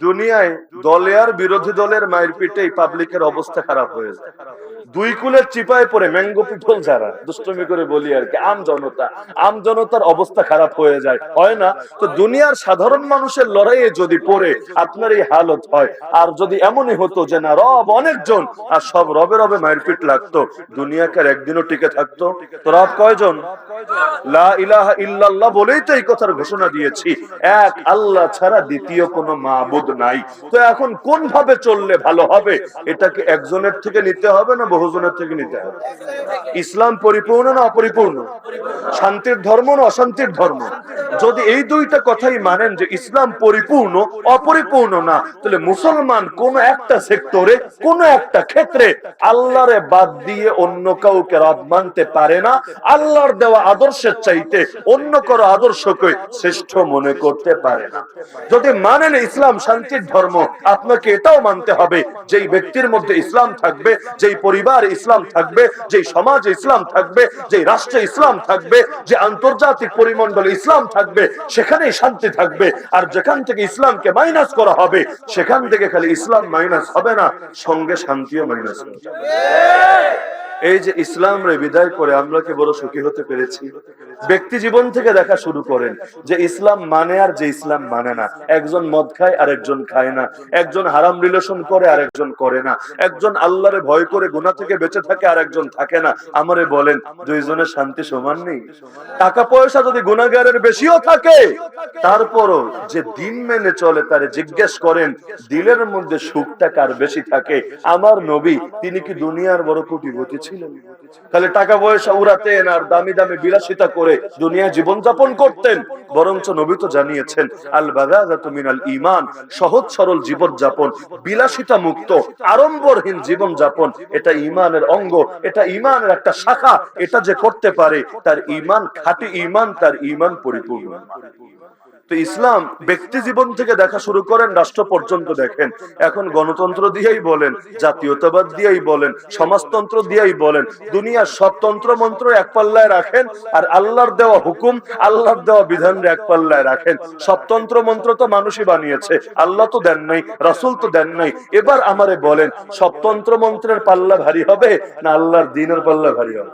দুনিয়ায় দলে আর বিরোধী দলের মায়ের পিঠে পাবলিকের অবস্থা খারাপ হয়ে যায়। দুই কুলের চিপায় পড়ে ম্যাঙ্গো পিঠল যারা, দুষ্টমি করে বলি আর কি, আম জনতা, আম জনতার অবস্থা খারাপ হয়ে যায়। হয় না? তো দুনিয়ার সাধারণ মানুষের লড়াইয়ে যদি পড়ে, আপনার এই হালত হয়। আর যদি এমনই হতো যে না, রব অনেকজন, আর সব রবে রবে মায়ের পিঠ লাগতো, দুনিয়াকে একদিনও টিকে থাকতো। তো রব কয়জন? লা ইলাহা ইল্লাল্লাহ বলেই তো এই কথার ঘোষণা দিয়েছি। এক আল্লাহ ছাড়া দ্বিতীয় কোনো মাবুদ নাই। তো এখন কোন ভাবে চললে ভালো হবে, এটাকে একজনের থেকে নিতে হবে না বহুজনের থেকে নিতে হবে? ইসলাম পরিপূর্ণ না অপরিপূর্ণ? শান্তির ধর্ম না অশান্তির ধর্ম? যদি এই দুইটা কথাই মানেন যে ইসলাম পরিপূর্ণ, অপরিপূর্ণ না, তাহলে মুসলমান কোন একটা সেক্টরে, কোন একটা ক্ষেত্রে আল্লাহরে বাদ দিয়ে অন্য কাউকে রব মানতে পারে না। আল্লাহর দেওয়া আদর্শের চাইতে অন্য কারও আদর্শকে শ্রেষ্ঠ মনে করতে পারে না। যদি মানেন ইসলাম শান্তির ধর্ম, আপনাকে এটাও মানতে হবে, যেই ব্যক্তির মধ্যে ইসলাম থাকবে, যেই পরিবার ইসলাম থাকবে, যেই সমাজে ইসলাম থাকবে, যে রাষ্ট্রে ইসলাম থাকবে, যে আন্তর্জাতিক পরিমণ্ডলে ইসলাম থাকবে, সেখানেই শান্তি থাকবে। আর যেখান থেকে ইসলামকে মাইনাস করা হবে, সেখান থেকে খালি ইসলাম মাইনাস হবে না, সঙ্গে শান্তিও মাইনাস হবে এই যে ইসলাম রে বিদায় করে আমরা কি বড় সুখী হতে পেরেছি? ব্যক্তি জীবন থেকে দেখা শুরু করেন যে ইসলাম মানে আর যে ইসলাম মানে না। একজন মদ খায় আর একজন খায় না। একজন হারাম রিলেশন করে আর একজন করে না। একজন আল্লাহরে ভয় করে গুণা থেকে বেঁচে থাকে আর একজন থাকে না। আমারে বলেন, দুইজনের শান্তি সমান নেই? টাকা পয়সা যদি গুণাগারের বেশিও থাকে, তারপরও যে দিন মেনে চলে তারে জিজ্ঞেস করেন, দিলের মধ্যে সুখটা কার বেশি থাকে? আমার নবী, তিনি কি দুনিয়ার বড় কোটিপতি ছিলেন খালি টাকা পয়সা উড়াতেন আর দামি দামি বিলাসিতা করে দুনিয়া জীবন যাপন করতেন। বরঞ্চ নবী তো জানিয়েছেন আল মিনাল ঈমান সহজ সরল জীবন যাপন বিলাসিতা মুক্ত, আড়ম্বরহীন জীবন যাপন এটা ইমানের অঙ্গ, এটা ঈমানের একটা শাখা। এটা যে করতে পারে, তার ঈমান, খাঁটি ইমান তার ঈমান পরিপূর্ণ। তো ইসলাম ব্যক্তি জীবন থেকে দেখা শুরু করেন, রাষ্ট্র পর্যন্ত দেখেন। এখন গণতন্ত্র দিয়েই বলেন, জাতীয়তাবাদ দিয়েই বলেন, সমাজতন্ত্র দিয়েই বলেন, দুনিয়ার সব তন্ত্র মন্ত্র এক পাল্লায় রাখেন আর আল্লাহর দেওয়া হুকুম, আল্লাহর দেওয়া বিধান এক পাল্লায় রাখেন। সব তন্ত্র মন্ত্র তো মানুষই বানিয়েছে, আল্লাহ তো দেন নাই, রাসুল তো দেন নাই। এবার আমারে বলেন, সব তন্ত্র মন্ত্রের পাল্লা ভারী হবে না আল্লাহর দিনের পাল্লা ভারী হবে?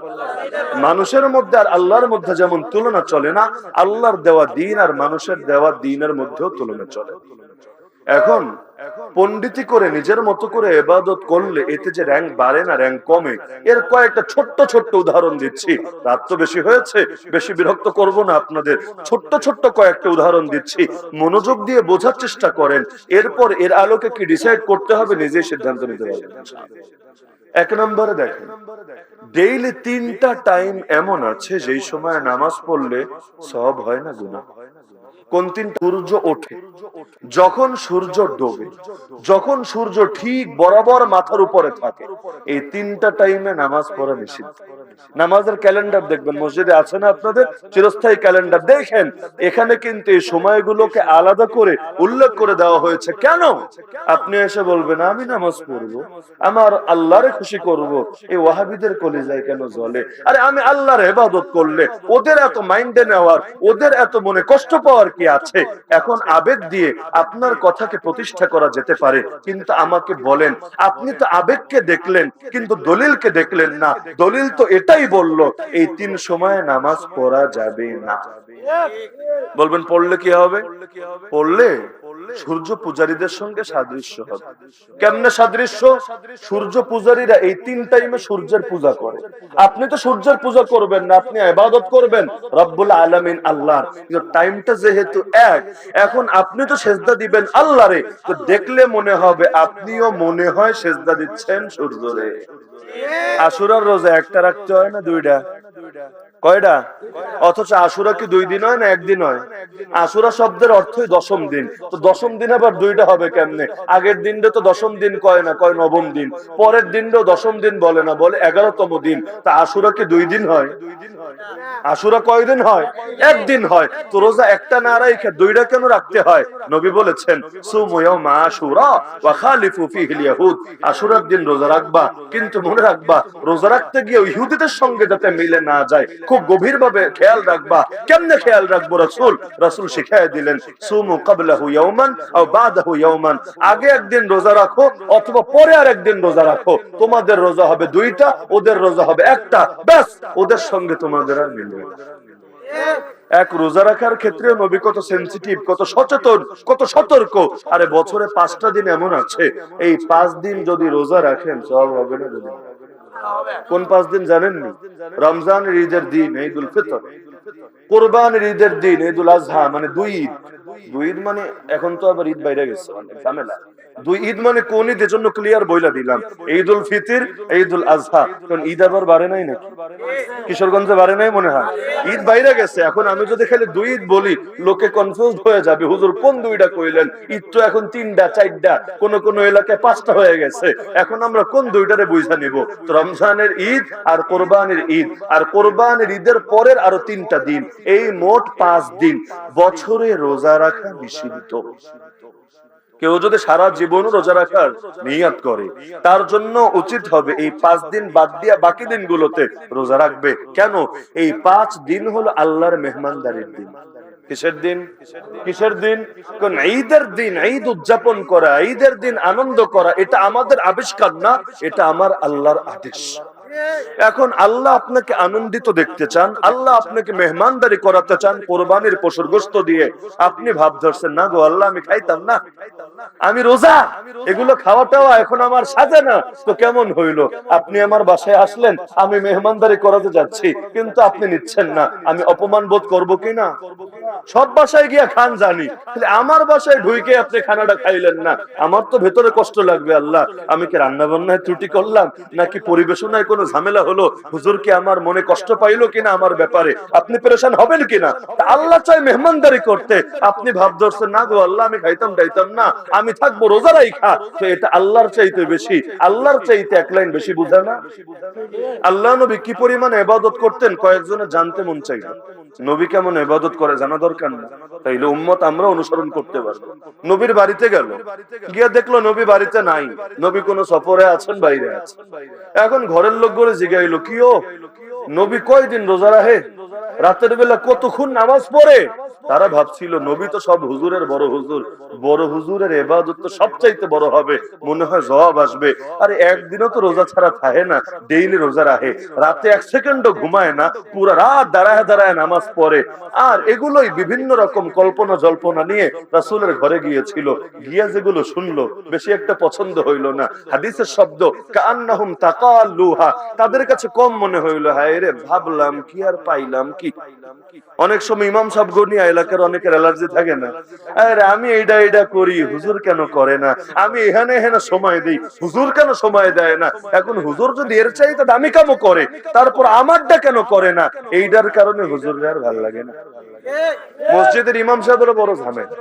মানুষের মধ্যে আর আল্লাহর মধ্যে যেমন তুলনা চলে না, আল্লাহর দেওয়া দিন আর মানুষের দেওয়া দিনের মধ্যেও তুলনা চলে। এখন পন্ডিতি করে নিজের মতো করে এবাদত করলে এতে যে র্যাঙ্ক বাড়ে না, র্যাঙ্ক কমে, এর কয়েকটা ছোট্ট ছোট্ট উদাহরণ দিচ্ছি। রাত তো বেশি হয়েছে, বেশি বিরক্ত করব না আপনাদের। ছোট্ট ছোট্ট কয়েকটা উদাহরণ দিচ্ছি। মনোযোগ দিয়ে বোঝার চেষ্টা করেন, এরপর এর আলোকে কি ডিসাইড করতে হবে নিজেই সিদ্ধান্ত নিতে পারবেন। এক নম্বরে দেখেন ডেইলি তিনটা টাইম এমন আছে যেই সময় নামাজ পড়লে সব হয় না গুণা কোন তিন সূর্য ওঠে, যখন সূর্য ডোবে, যখন সূর্য ঠিক বরাবর মাথার উপরে থাকে, এই তিনটা টাইমে নামাজ পড়া নিষিদ্ধ। নামাজের ক্যালেন্ডার দেখবেন, মসজিদে আছে না আপনাদের? চিরস্থায়ী ক্যালেন্ডার। দেখেন, এখানে কিন্তু এই সময়গুলোকে আলাদা করে উল্লেখ করে দেওয়া হয়েছে। কেন? আপনি এসে বলবেন, আমি নামাজ পড়ব, আমার আল্লাহরে খুশি করব, এই ওয়াহাবিদের কলিজায় কেন জ্বলে? আরে আমি আল্লাহর হেবাদত করলে ওদের এত মাইন্ডে নেওয়ার, ওদের এত মনে কষ্ট পাওয়ার কি আছে? এখন আবেগ দিয়ে আপনার কথাকে প্রতিষ্ঠা করা যেতে পারে, কিন্তু আমাকে বলেন, আপনি তো আবেগকে দেখলেন, কিন্তু দলিলকে দেখলেন না। দলিল তো এটাই বলল, এই তিন সময়ে নামাজ পড়া যাবে না। বলবেন, পড়লে কি হবে? পড়লে সূর্য পূজারীদের সঙ্গে সাদৃশ্য হবে। কেমনে সাদৃশ্য? সূর্য পূজারীরা এই তিন টাইমে সূর্যের পূজা করে। আপনি তো সূর্যের পূজা করবেন না, আপনি ইবাদত করবেন। রব্বুল আলামিন আল্লাহ টাইমটা যেহেতু এক, এখন আপনি তো সেজদা দিবেন আল্লাহরে। তো দেখলে মনে হবে, আপনিও মনে হয় সেজদা দিচ্ছেন সূর্যরে। আশুরার রোজা একটা রাখতে হয় না দুইটা? কয়টা? অথচ কি দুই দিন হয় না একদিন হয়? শব্দের অর্থই দশম দিন। তো দশম দিন আবার দুইটা হবে কেমনে? আগের দিনটা তো দশম দিন কয় না, কয় নবম দিন। পরের দিনটাও দশম দিন বলে না, বলে এগারোতম দিন। তা আশুরা কি দুই দিন হয়? আশুরা কয়দিন হয়? একদিন হয়। তো রোজা একটা না রাখে দুইটা কেন রাখতে হয়? নবী বলেছেন সুময়মা আশুরা ওয়া আশুরার দিন রোজা রাখবা, কিন্তু মনে রাখবা, রোজা রাখতে গিয়ে ইহুদিদের সঙ্গে যাতে মিলে না না যায়। খুব গভীর ভাবে খেয়াল রাখবা। কেমনে খেয়াল রাখব রাসূল? রাসূল শিখাই দিলেন, সুমু ক্বাবলাহু ইয়াওমান আও বাদাহু আগে একদিন রোজা রাখো অথবা পরে আর একদিন রোজা রাখো। তোমাদের রোজা হবে দুইটা, ওদের রোজা হবে একটা। ব্যাস, ওদের সঙ্গে তোমাদের আর মিলবে এক, রোজা রাখার ক্ষেত্রে নবী কত সেন্সিটিভ কত সচেতন, কত সতর্ক। আরে বছরে পাঁচটা দিন এমন আছে। এই পাঁচ দিন যদি রোজা রাখেন, সব হবে না কোন পাঁচ দিন জানেননি? রমজান ঈদের দিন, ঈদুল ফিতর। কোরবান ঈদের দিন, ঈদুল আজহা মানে দুই ঈদ। দুই ঈদ মানে এখন তো আবার ঈদ বাইরে গেছে ঝামেলা। দুই ঈদ মানে কোন ঈদ জন্য ক্লিয়ার বইলা দিলাম। ঈদুল ফিতির, ঈদুল আজহা। কারণ ঈদ আবার বাড়ে নাই নাকি? কিশোরগঞ্জে বাড়ে নাই মনে হয়? ঈদ বাইরে গেছে, এখন আমি যদি খালি দুই ঈদ বলি, লোকে কনফিউজ হয়ে যাবে, হুজুর কোন দুইটা কইলেন? ঈদ তো এখন তিনটা, চারটা, কোন কোন এলাকায় পাঁচটা হয়ে গেছে। এখন আমরা কোন দুইটারে বুঝা নিব? রমজানের ঈদ আর কোরবানের ঈদ। আর কোরবানের ঈদের পরের আরও তিনটা দিন। এই মোট পাঁচ দিন। বছরে রোজা রাখা নিষিদ্ধ। কেউ যদি সারা জীবন রোজা রাখার নিয়াত করে, তার জন্য উচিত হবে এই পাঁচ দিন বাদ দিয়া বাকি দিনগুলোতে রোজা রাখবে। কেন? এই পাঁচ দিন হলো আল্লাহর মেহমানদারির দিন। কিসের দিন? কিসের দিন? ঈদের দিন, ঈদ উদযাপন করা, ঈদের দিন আনন্দ করা, এটা আমাদের আবিষ্কার না, এটা আমার আল্লাহর আদেশ। এখন আল্লাহ আপনাকে আনন্দিত দেখতে চান, আল্লাহ আপনাকে মেহমানদারি করাতে চান, কোরবানির পশুর গোস্ত দিয়ে। আপনি ভাব ধরছেন, না গো, আল্লাহ, আমি খাইতাম না। আমি রোজা, এগুলো খাওয়াটাও এখন আমার সাজে না। তো কেমন হইল? আপনি আমার বাসায় আসলেন, আমি মেহমানদারি করাতে যাচ্ছি, কিন্তু আপনি নিচ্ছেন না। আমি অপমান বোধ করব কি না? সব বাসায় গিয়া খান জানি আমার বাসায় ঢুইকে আপনি খানাটা খাইলেন না। আমার তো ভেতরে কষ্ট লাগবে, আল্লাহ। আমি কি রান্না বান্নায় ত্রুটি করলাম, নাকি পরিবেশনায় কোনো ঝামেলা হলো, হুজুর কি আমার মনে কষ্ট পাইলো কিনা আমার ব্যাপারে? আপনি পেরেশান হবেন কিনা? আল্লাহ চাই মেহমানদারি করতে। আপনি ভাব ধরছেন, না গো, আল্লাহ, আমি খাইতাম টাইতাম না। আমি থাকব রোজারাই খা তো এটা আল্লাহর চাইতে বেশি। আল্লাহর চাইতে এক লাইন বেশি বুঝা না? আল্লাহ নবী কি পরিমাণ এবাদত করতেন? কয়েকজনে জানতে মন চাইল। নবী কেমন এবাদত করে জানা দরকার না। তাইলে উম্মত আমরা অনুসরণ করতে পারব। নবীর বাড়িতে গেল। গিয়ে দেখল নবী বাড়িতে নাই। নবী কোন সফরে আছেন, বাইরে আছেন। এখন ঘরের লোকগুলো জিগাইলো, কি ও? নবী কয়দিন রোজা রাহে রাতের বেলা কতক্ষণ নামাজ পড়ে? তারা ভাবছিল, নবী তো সব হুজুরের বড় হুজুর। বড় হুজুরের এবাদত তো সবচাইতে বড় হবে। মনে হয় জবাব আসবে। আরে একদিনও তো রোজা ছাড়া থাকে না, ডেইলি রোজা রাখে। রাতে এক সেকেন্ডও ঘুমায় না, পুরো রাত দাঁড়ায় দাঁড়ায় নামাজ পড়ে। আর এগুলোই বিভিন্ন রকম কল্পনা জল্পনা নিয়ে রাসুলের ঘরে গিয়েছিল। গিয়া যেগুলো শুনলো, বেশি একটা পছন্দ হইল না। হাদিসের শব্দ কান্নাহুম তাকাল্লুহা তাদের কাছে কম মনে হইল হায় রে ভাবলাম কি আর পাইলাম, কি অনেক সময় ইমাম সাহেব গনিয়া এলাকার অনেকের অ্যালার্জি থাকে না। আরে আমি এইটা এইটা করি, হুজুর কেন করে না? আমি এখানে এখানে সময় দেই, হুজুর কেন সময় দেয় না? এখন হুজুর যদি এর চাইতে দামি কামও করে, তারপর আমারটা কেন করে না? এইটার কারণে হুজুর আর ভালো লাগে না। মসজিদের ইমাম সাহেবেরও বড় ঝামেলা।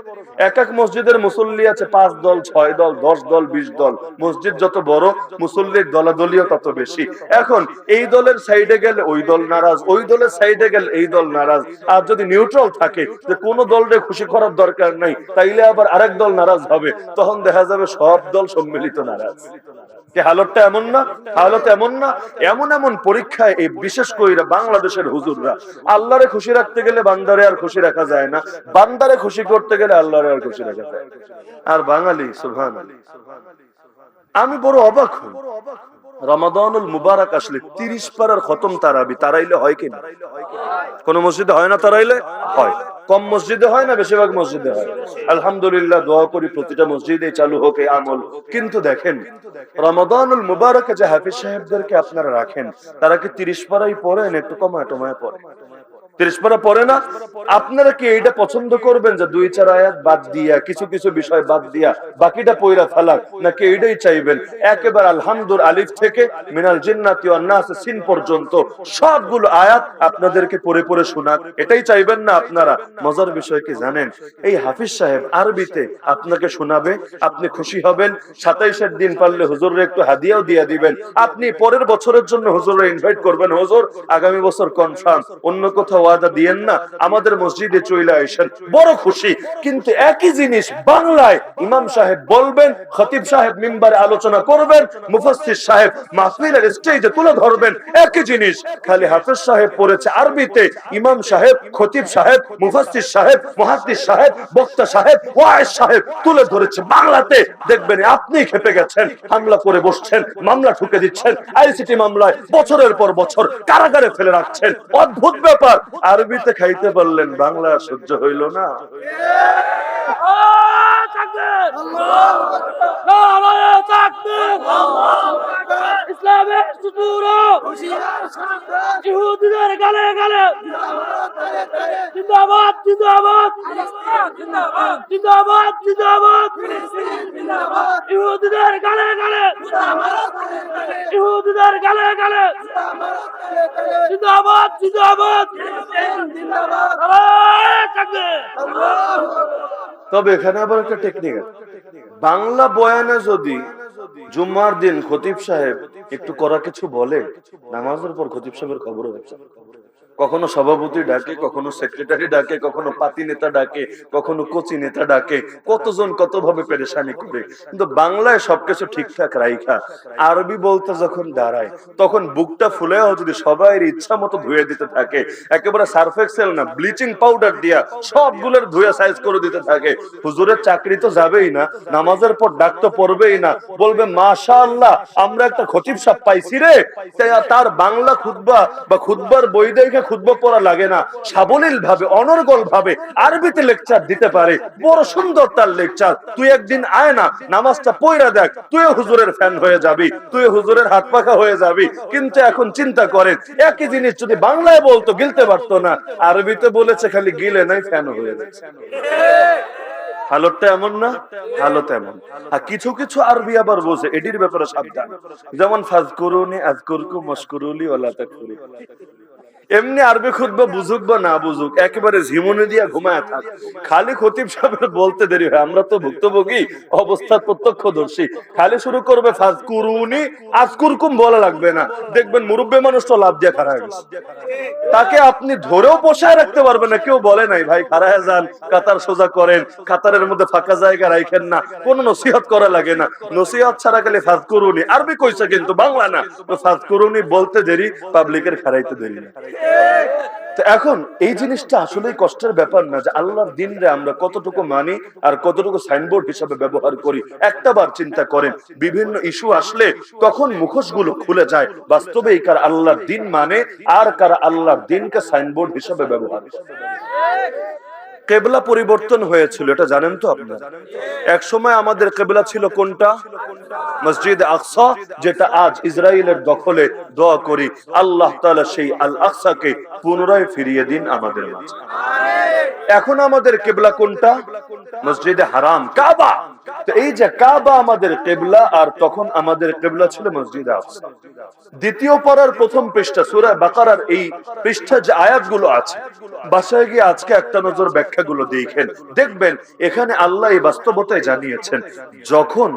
এক এক মসজিদের মুসল্লি আছে পাঁচ দল, ছয় দল, দশ দল, বিশ দল। মসজিদ যত বড়, মুসল্লির দলাদলীয় তত বেশি। এখন এই দলের সাইডে গেলে ওই দল নারাজ, ওই দলের সাইডে গেলে এই দল নারাজ। আর যদি নিউট্রাল থাকে যে কোন দলরে খুশি করার দরকার নাই, তাইলে আবার আরেক দল নারাজ হবে। তখন দেখা যাবে সব দল সম্মিলিত নারাজ। কি হালতটা এমন না, হালত এমন না, এমন এমন পরীক্ষায় এই বিশেষ করে বাংলাদেশের হুজুররা। আল্লাহরে খুশি রাখতে গেলে বান্দারে আর খুশি রাখা যায় না। বান্দারে খুশি করতে গেলে আল্লাহরে আর খুশি রাখা যায় আর বাঙালি সুভান আমি বড় অবাক হই। রমাদানুল মুবারক আসলে তিরিশ পারার খতম তারাবি, তারাইলে হয় কিনা কোন মসজিদে হয় না তারাইলে? হয়। কম মসজিদে হয় না, বেশিরভাগ মসজিদে হয়। আলহামদুলিল্লাহ, দোয়া করি প্রতিটা মসজিদে চালু হোক এই আমল। কিন্তু দেখেন, রমাদানুল মুবারকে যে হাফিজ সাহেবদেরকে আপনারা রাখেন, তারা কি তিরিশ পারাই পড়েন, একটু কমায়, টমায় পড়ে তিরিশ পারা পড়ে না। আপনারা কি এইটা পছন্দ করবেন যে দুই চার আয়াত বাদ দিয়া, কিছু কিছু বিষয় বাদ দিয়া, বাকিটা নাকি এইটাই চাইবেন? একেবারে আলিফ থেকে মিনাল জিন্নাতি সিন পর্যন্ত সবগুলো আয়াত আপনাদেরকে পড়ে পড়ে শোনাক। এটাই চাইবেন না আপনারা? মজার বিষয় কি জানেন? এই হাফিজ সাহেব আরবিতে আপনাকে শোনাবে, আপনি খুশি হবেন। সাতাইশের দিন পারলে হুজুরের একটু হাদিয়াও দিয়ে দিবেন। আপনি পরের বছরের জন্য হুজুরে ইনভাইট করবেন, হুজুর, আগামী বছর কনফার্ম অন্য কোথাও ওয়াদা দিয়েন না, আমাদের মসজিদে চলে আসেন বড় খুশি। কিন্তু একই জিনিস বাংলায় ইমাম সাহেব বলবেন, খতিব সাহেব মিম্বারে আলোচনা করবেন, মুফাসসির সাহেব মাহফিলের স্টেজে তুলে ধরবেন, একই জিনিস। খালি হাফেজ সাহেব পড়েছে আরবিতে, ইমাম সাহেব, খতিব সাহেব, মুফাসসির সাহেব, মুহাদ্দিস সাহেব, বক্তা সাহেব ওয়াইজ সাহেব তুলে ধরেছে বাংলাতে। দেখবেন আপনি খেপে গেছেন, হামলা করে বসছেন, মামলা ঠুকে দিচ্ছেন, আইসিটি মামলায় বছরের পর বছর কারাগারে ফেলে রাখছেন। অদ্ভুত ব্যাপার। আরবিতে খাইতে পারলেন বাংলা সহ্য হইল না। ইসলামের সুদূর! ইহুদিদের গালে গালে! জিন্দাবাদ জিন্দাবাদ জিন্দাবাদ! জিন্দাবাদ! ইহুদিদের গালে গালে! ইহুদিদের গালে গালে! জিন্দাবাদ জিন্দাবাদ নারায়ে তাকবীর! তবে এখানে আবার একটা টেকনিক বাংলা বয়ানে যদি জুম্মার দিন খতিব সাহেব একটু করা কিছু বলে, নামাজের পর খতিব সাহেবের খবর হচ্ছে কখনো সভাপতি ডাকে, কখনো সেক্রেটারি ডাকে, কখনো পাতি নেতা ডাকে, কখনো কোচি নেতা ডাকে, কতজন কত ভাবে পেরেশানি করে। কিন্তু বাংলায় সবকিছু ঠিকঠাক রাইখা। আরবি বলতে যখন দাঁড়ায়, তখন বুকটা ফুলেও যদি সবাই ইচ্ছা মতো ধুয়ে দিতে থাকে, একেবারে সার্ফেক্সেল না ব্লিচিং পাউডার দিয়া সবগুলোর ধুয়ে সাইজ করে দিতে থাকে। হুজুরের চাকরি তো যাবেই না, নামাজের পর ডাক তো পড়বেই না, বলবে মাশা আল্লাহ আমরা একটা খতিব সাপ পাইছি রে। তার বাংলা খুতবা বা খুতবার বই দেখে খুতবা পড়া লাগে না। সাবলীল ভাবে অনর্গল ভাবে আরবিতে লেকচার দিতে পারে। বড় সুন্দর তার লেকচার। তুই একদিন আয় না, নামাজটা পয়রা দেখ। তুই হুজুরের ফ্যান হয়ে যাবি। তুই হুজুরের হাত পাখা হয়ে যাবি। কিন্তু এখন চিন্তা করেন, একই জিনিস যদি বাংলায় বলতো, গিলতে পারতো না। আরবিতে বলেছে খালি গিলে নাই ফ্যান হয়ে যাচ্ছে হালতটা এমন না? হালত এমন। আর কিছু কিছু আরবি আবার বোঝে, এটির ব্যাপারে সাবধান। যেমন, ফাজকুরুনি আজকুরকু মশকুরুলি ওলা তাকফুরি এমনি আরবি খুতবা বুঝুক বা না বুঝুক, একেবারে ঝিমুনি দিয়া ঘুমায় থাক। খালি খতিব সাহেবের বলতে দেরি হয়, আমরা তো ভুক্তভোগী অবস্থার প্রত্যক্ষদর্শী। খালি শুরু করবে ফাজকুরুনি, আজকুরকুম বলা লাগবে না। দেখবেন মুরব্বী মানুষটা লাভ দিয়ে খারাপ গেছে। তাকে আপনি ধরেও পোষায় রাখতে পারবেন না, কেউ বলে নাই, ভাই খারায় যান, কাতার সোজা করেন, কাতারের মধ্যে ফাঁকা জায়গা রাখেন না, কোনো নসিহত করা লাগে না। নসিহত ছাড়া খালি ফাজ করুনি আরবি কইছে কিন্তু, বাংলা না। তো ফাজ বলতে দেরি, পাবলিকের খারাইতে দেরি না। এখন এই জিনিসটা আসলে কষ্টের ব্যাপার না যে আল্লাহর দিনরে আমরা কতটুকু মানি আর কতটুকু সাইনবোর্ড হিসাবে ব্যবহার করি। একটা বার চিন্তা করেন, বিভিন্ন ইস্যু আসলে তখন মুখোশগুলো খুলে যায়। বাস্তবে এই কার আল্লাহর দিন মানে আর কার আল্লাহর দিনকে সাইনবোর্ড হিসাবে ব্যবহার কেবলা পরিবর্তন হয়েছিল, এটা জানেন তো আপনারা এক সময় আমাদের কেবলা ছিল কোনটা? মসজিদ আকসা, যেটা আজ ইসরায়েলের দখলে দোয়া করি, আল্লাহ তাআলা সেই আল আকসাকে পুনরায় ফিরিয়ে দিন আমাদের মাঝে। এখন আমাদের কেবলা কোনটা? মসজিদে হারাম, কাবা। এই যে কাবা আমাদের কেবলা, আর তখন আমাদের কেবলা ছিল মসজিদে দ্বিতীয় পারার প্রথম পৃষ্ঠা, সূরা বাকারার এই পৃষ্ঠা যে আয়াতগুলো আছে, বাসায় গিয়ে আজকে একটা নজর ব্যাখ্যাগুলো দেখেন। দেখবেন, এখানে আল্লাহ এই বাস্তবতায় জানিয়েছেন, যখন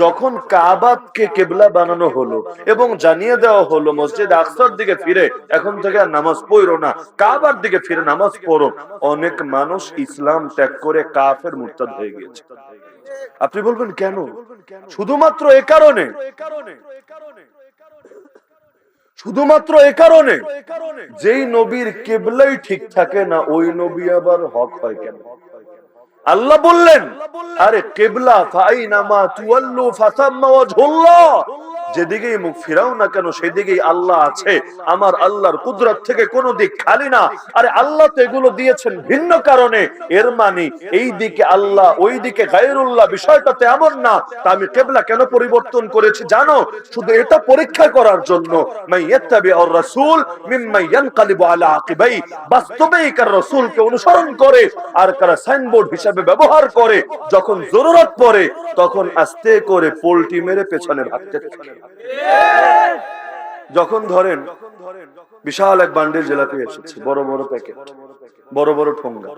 যখন কাবাতকে কেবলা বানানো হলো এবং জানিয়ে দেওয়া হলো মসজিদ আকসার দিকে ফিরে, এখন থেকে আর নামাজ পড়ো না, কাবার দিকে ফিরে নামাজ পড়ো, অনেক মানুষ ইসলাম ত্যাগ করে কাফের মুরতাদ হয়ে গিয়েছে। আপনি বলবেন কেন? শুধুমাত্র এ কারণে? শুধুমাত্র এ কারণে? যেই নবীর কেবলাই ঠিক থাকে না ওই নবী আবার হক হয় কেন? আল্লাহ বললেন আরে কেবলা ফাইনামা তুয়াল্লু ফাসাম্মা ওয়াজহুল্লাহ। যেদিকেই মুখ ফিরাও না কেন, সেদিকেই আল্লাহ আছে। আমার আল্লাহর কুদরত থেকে কোনো দিক খালি না। আরে আল্লাহ তো এগুলো দিয়েছেন ভিন্ন কারণে। এর মানে এই দিকে আল্লাহ, ওই দিকে গায়রুল্লাহ বিষয়টাতে এমন না। তা আমি কেবলা কেন পরিবর্তন করেছি জানো? শুধু এটা পরীক্ষা করার জন্য। ব্যবহার করে। যখন জরুরত পড়ে, তখন আস্তে করে পোল্টি মেরে পেছনে ভাগতে থাকে। যখন ধরেন বিশাল এক বান্ডিল জেলাপি এসেছে বড় বড় প্যাকেট বড় বড় ঠোঙ্গা।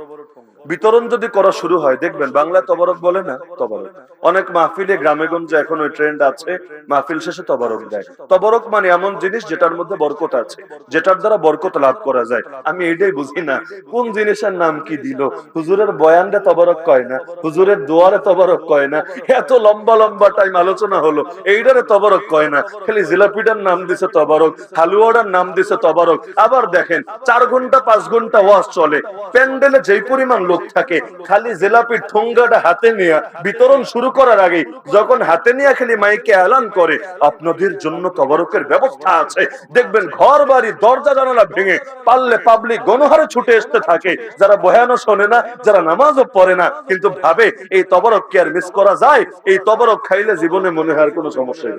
বিতরণ যদি করা শুরু হয়, দেখবেন বাংলা তবরক বলে না? তবরক। অনেক মাহফিলে গ্রামে গঞ্জে এখন ওই ট্রেন্ড আছে, মাহফিল শেষে তবরক দেয়। তবরক মানে এমন জিনিস যেটার মধ্যে বরকত আছে, যেটার দ্বারা বরকত লাভ করা যায়। আমি এটাই বুঝি না, কোন জিনিসের নাম কি দিল? হুজুরের বয়ানরে তবরক কয় না? হুজুরের দোয়ারে তবরক কয় না? এত লম্বা লম্বা টাইম আলোচনা হলো, এইটারে তবরক কয় না? খালি জিলাপিটার নাম দিছে তবরক, হালুয়াটার নাম দিছে তবরক। আবার দেখেন, চার ঘণ্টা, পাঁচ ঘণ্টা ওয়াজ চলে। প্যান্ডেলে যেই পরিমাণ লোক থাকে। খালি জিলাপির ঠোঙ্গাটা হাতে নিয়ে বিতরণ শুরু করার আগে যখন হাতে নিয়ে খালি মাইকে এলান করে, আপনাদের জন্য তবরকের ব্যবস্থা আছে। দেখবেন ঘর, বাড়ি, দরজা, জানালা ভেঙে পারলে পাবলিক গণহারে ছুটে আসতে থাকে। যারা বয়ানও শোনে না, যারা নামাজও পড়ে না, কিন্তু ভাবে এই তবরক কি আর মিস করা যায়? এই তবরক খাইলে জীবনে মনে হয় আর কোনো সমস্যাই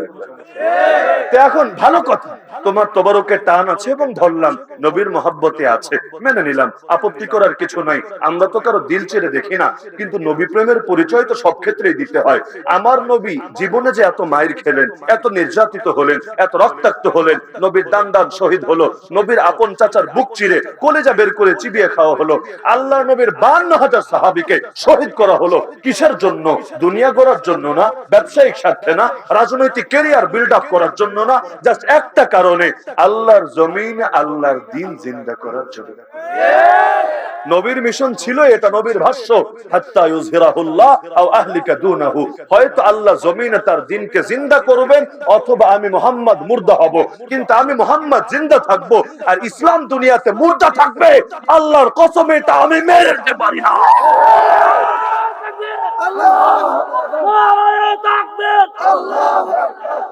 তো এখন ভালো কথা। তোমার তবরকের টান আছে এবং ধরলাম, নবীর মহাব্বতে আছে। মেনে নিলাম, আপত্তি করার কিছু নাই। আমরা তো কারও দিল ছেড়ে দেখি না, কিন্তু নবী প্রেমের পরিচয় তো সব ক্ষেত্রেই দিতে হয়। আমার নবী জীবনে যে এত মায়ের খেলেন, এত নির্যাতিত হলেন, এত রক্তাক্ত হলেন, নবীর দান দান শহীদ হলো, নবীর আপন চাচার বুক চিরে কলেজা বের করে চিবিয়ে খাওয়া হলো, আল্লাহ নবীর বান্ন হাজার সাহাবিকে শহীদ করা হলো। কিসের জন্য? দুনিয়া গড়ার জন্য না, ব্যবসায়িক স্বার্থে না, রাজনৈতিক কেরিয়ার বিল্ড আপ করার জন্য না জাস্ট একটা আল্লাহর জমিন আল্লাহর দিন জিন্দা করার জন্য। নবীর মিশন ছিল এটা, নবীর ভাষ্য হয়তো আল্লাহ জমিনে তার দিনকে জিন্দা করবেন, অথবা আমি মোহাম্মদ মুর্দা হব। কিন্তু আমি মোহাম্মদ জিন্দা থাকব, আর ইসলাম দুনিয়াতে মুর্দা থাকবে। আল্লাহর কসম, এটা আমি নিতে পারি না।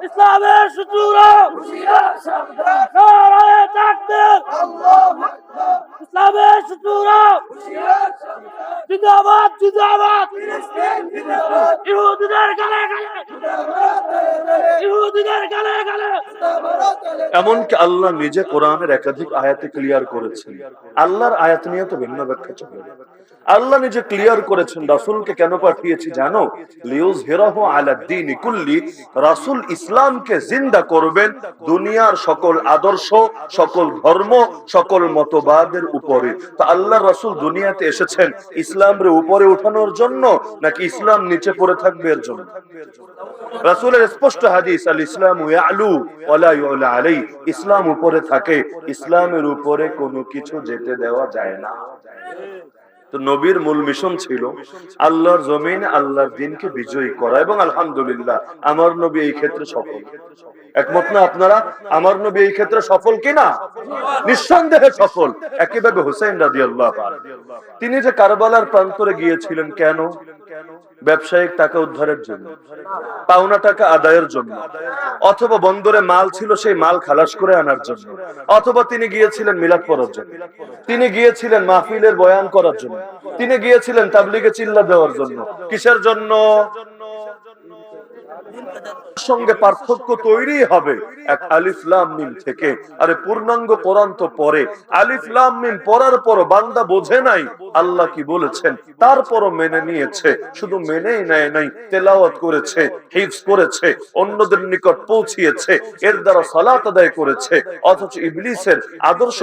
ইসলামের ইসলামের জিন্দাবাদ জিন্দাবাদ গালে গালে গালে এমনকি আল্লাহ নিজে কোরআনের একাধিক আয়াতে ক্লিয়ার করেছেন। আল্লাহর আয়াত নিয়ে তো ভিন্ন ব্যাখ্যা চলে। আল্লাহ নিজে ক্লিয়ার করেছেন, রাসূলকে কেন পাঠিয়েছি জানো? লিউজ হেরাহু আলা দ্বীন কুল্লি, রাসূল ইসলামকে জিন্দা করবেন দুনিয়ার সকল আদর্শ, সকল ধর্ম, সকল মতবাদের উপরে। তো আল্লাহ রাসূল দুনিয়াতে এসেছেন ইসলামের উপরে উঠানোর জন্য, নাকি ইসলাম নিচে পড়ে থাকবে এর জন্য? রাসূলের স্পষ্ট হাদিস, আল ইসলাম ওয়ালা ইউলা আলাই। ইসলাম উপরে থাকে, ইসলামের উপরে কোনো কিছু যেতে দেওয়া যায় না। তো নবীর মূল মিশন ছিল আল্লাহর জমিন, আল্লাহর দিনকে বিজয়ী করা এবং আলহামদুলিল্লাহ আমার নবী এই ক্ষেত্রে সফল। একমত না আপনারা? আমার নবী এই ক্ষেত্রে সফল কিনা? নিঃসন্দেহে সফল। একইভাবে হুসাইন রাজি আল্লাহ তিনি যে কারবালার প্রান্তরে গিয়েছিলেন কেন? ব্যবসায়িক টাকা উদ্ধারের জন্য, পাওনা টাকা আদায়ের জন্য, অথবা বন্দরে মাল ছিল সেই মাল খালাস করে আনার জন্য, অথবা তিনি গিয়েছিলেন মিলাদ পড়ার জন্য, তিনি গিয়েছিলেন মাহফিলের বয়ান করার জন্য, তিনি গিয়েছিলেন তাবলিগে চিল্লা দেওয়ার জন্য, কিসের জন্য? সঙ্গে পার্থক্য তৈরি হবে। এক আলিফ লাম মিম থেকে। আরে, পূর্ণাঙ্গ কোরআন তো পরে আলিফ লাম মিম পড়ার পর বান্দা বোঝে নাই আল্লাহ কি বলেছেন। তারপরও মেনে নিয়েছে। শুধু মেনেই নেয় নাই, তেলাওয়াত করেছে, হিফজ করেছে, অন্যদের নিকট পৌঁছিয়েছে, এর দ্বারা সালাত আদায় করেছে, অথচ ইবলিসের আদর্শ